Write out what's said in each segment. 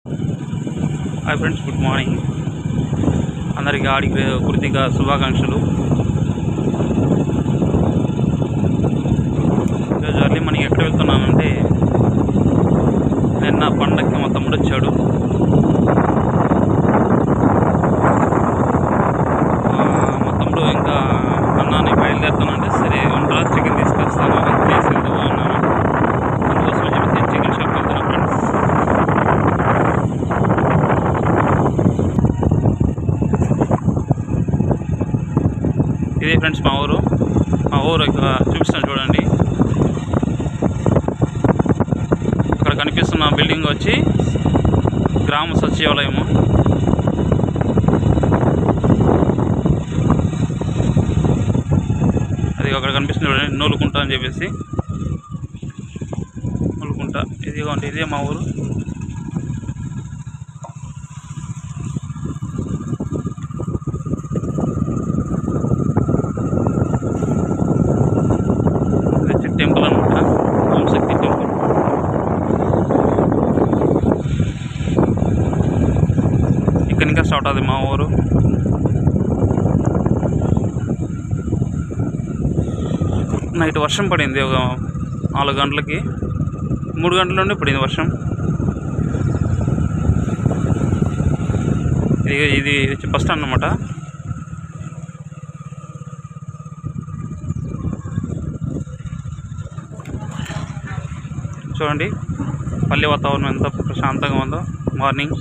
Hi friends good morning అందరికీ ఆడికి కృతిక శుభాకాంక్షలు. ఈరోజు అర్లీ మనకి ఎక్కడ వెళ్తున్నామంటే నిన్న పండగకి మా తమ్ముడు వచ్చాడు ఆ, మా తమ్ముడు ఇంకా అన్నాని బయలుదేరుతానంటే సరే ఉండరా చికెన్ తీసుకొస్తాను ప్లేస్ వెళ్తూ అన్నాను అందుకోసం చెప్పి చికెన్ షాప్కి వెళ్తున్నాను ఫ్రెండ్స్ ఇదే ఫ్రెండ్స్ మా ఊరు మా ఊరు ఇక్కడ చూపిస్తాను చూడండి. ఇక్కడ కనిపిస్తున్న బిల్డింగ్ వచ్చి గ్రామ సచివాలయము అది అక్కడ కనిపిస్తుంది చూడండి నూలుకుంట అని చెప్పేసి. నూలుకుంట. ఇదిగోండి ఇదే మా ఊరు ఇది వచ్చి టెంపుల్ అనమాట ఓం శక్తి టెంపుల్ ఇక్కడ ఇంకా స్టార్ట్ అవుతుంది మా ఊరు. నైట్ వర్షం పడింది ఒక నాలుగు గంటలకి. మూడు గంటల నుండి పడింది వర్షం. ఇది ఇది వచ్చి బస్ స్టాండ్ అనమాట చూడండి పల్లె వాతావరణం ఎంత ప్రశాంతంగా ఉందో. మార్నింగ్.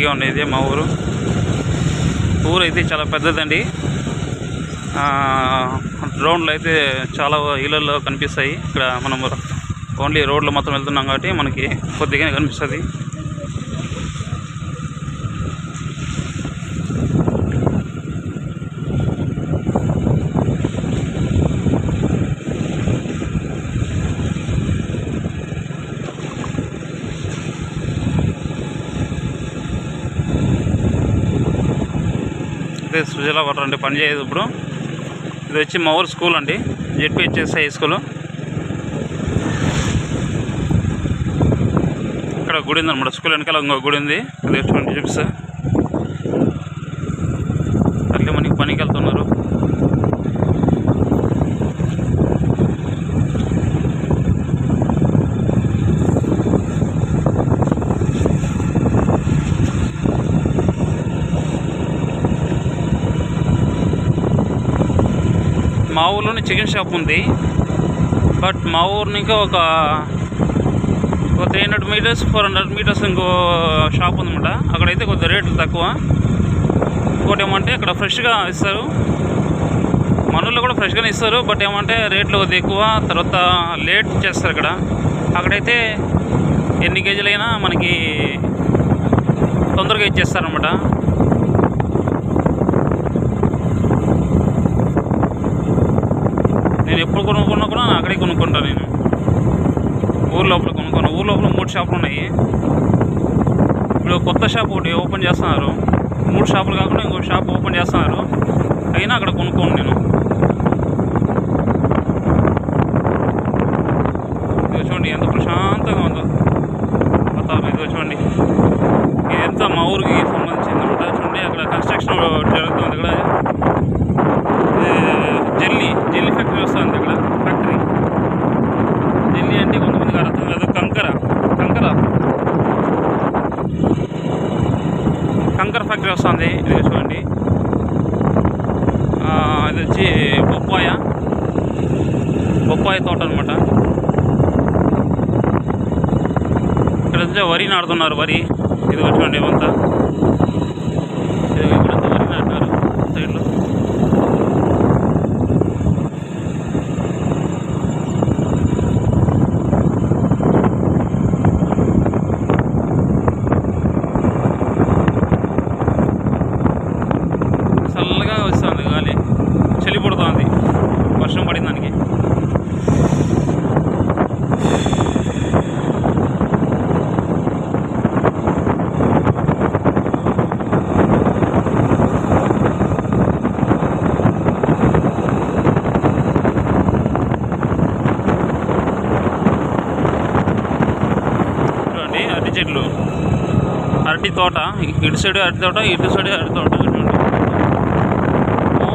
ఇదిగా ఉండేది మా ఊరు. ఊరు అయితే చాలా పెద్దదండి. డ్రోన్లు అయితే చాలా ఇళ్ళల్లో కనిపిస్తాయి. ఇక్కడ మనం ఓన్లీ రోడ్లు మొత్తం వెళ్తున్నాం కాబట్టి మనకి కొద్దిగానే కనిపిస్తుంది. ఇదే సుజలా వాటర్ అంటే పని చేయదు ఇప్పుడు. ఇది వచ్చి మా ఊరు స్కూల్ అండి జెడ్పిహెచ్ఎస్ హై స్కూల్. ఇక్కడ గుడి ఉంది అనమాట స్కూల్ వెనకాల ఇంకో గుడి ఉంది అది ట్వంటీ మా ఊర్లోనే చికెన్ షాప్ ఉంది. బట్ మా ఊరు ఇంకా ఒక ఒక three hundred metres four hundred metres ఇంకో షాప్ ఉందన్నమాట. అక్కడైతే కొద్దిగా రేట్లు తక్కువ. ఇంకోటి ఏమంటే అక్కడ ఫ్రెష్గా ఇస్తారు. మనలో కూడా ఫ్రెష్గానే ఇస్తారు బట్ ఏమంటే రేట్లు కొద్ది ఎక్కువ. తర్వాత లేట్ చేస్తారు ఇక్కడ అక్కడైతే ఎన్ని కేజీలైనా మనకి తొందరగా ఇచ్చేస్తారనమాట నేను ఎప్పుడు కొనుక్కున్నా కూడా అక్కడే కొనుక్కుంటాను నేను. ఊరు లోపల కొనుక్కోను ఊరు లోపల మూడు షాపులు ఉన్నాయి. ఇప్పుడు కొత్త షాప్ ఒకటి ఓపెన్ చేస్తున్నారు. మూడు షాపులు కాకుండా ఇంకో షాప్ ఓపెన్ చేస్తున్నారు. అయినా అక్కడ కొనుక్కోను నేను ఇదిగో చూడండి ఎంత ప్రశాంతంగా ఉందో వాతావరణం ఇదిగో చూడండి ఇదంతా మా ఊరికి సంబంధించింది అనమాట చూడండి అక్కడ కన్స్ట్రక్షన్ జరుగుతుంది ఇక్కడ ఇది జెల్లీ జెల్లీ ఫ్యాక్టరీ వస్తుంది అక్కడ ఫ్యాక్టరీ జెల్లీ అంటే కొంతమందికి అర్థం కాదు కంకర కంకర కంకర వస్తుంది. ఇది చూడండి. అది ఇది వచ్చి బొప్పాయ. బొప్పాయి తోట అనమాట ఇక్కడ వచ్చి వరి నాడుతున్నారు వరి. ఇది చూడండి ఇవంతా. ఇది ఇక్కడంతా వరి నాటున్నారు సైడ్లో చల్లగా వస్తుంది గాలి చలి పుడుతుంది వర్షం పడింది దానికి తోట ఇటు సైడ్ అరటి తోట ఇటు సైడ్ అరటి తోట ఇటువంటి.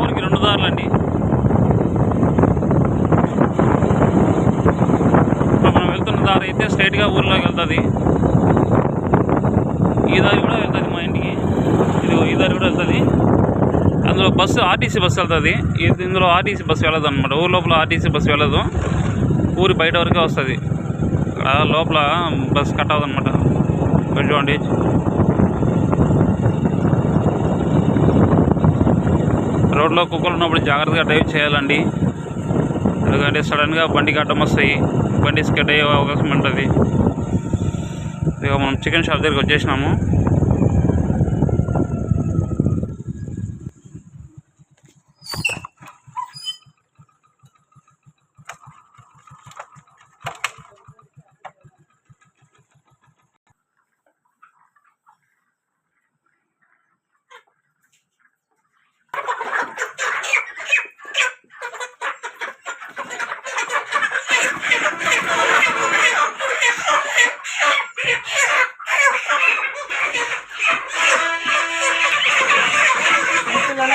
ఊరికి రెండు దారులు అండి. మనం వెళ్తున్న దారి అయితే స్ట్రైట్గా ఊర్లోకి వెళ్తుంది. ఈ దారి కూడా వెళ్తుంది మా ఇంటికి. ఇది ఈ దారి కూడా వెళ్తుంది. అందులో బస్సు ఆర్టీసీ బస్సు వెళ్తుంది. ఇందులో ఆర్టీసీ బస్సు వెళ్ళదు అనమాట ఊరు లోపల ఆర్టీసీ బస్సు వెళ్ళదు. ఊరి బయట వరకే వస్తుంది. లోపల బస్సు కట్ అవ్వదు అనమాట చూడండి. రోడ్లో కుక్కలు ఉన్నప్పుడు జాగ్రత్తగా డ్రైవ్ చేయాలండి. ఎందుకంటే సడన్గా బండికి అడ్డం వస్తాయి. బండి స్కెడ్ అయ్యే అవకాశం ఉంటుంది. ఇక మనం చికెన్ షాప్ దగ్గరికి వచ్చేసినాము.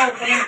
alguém.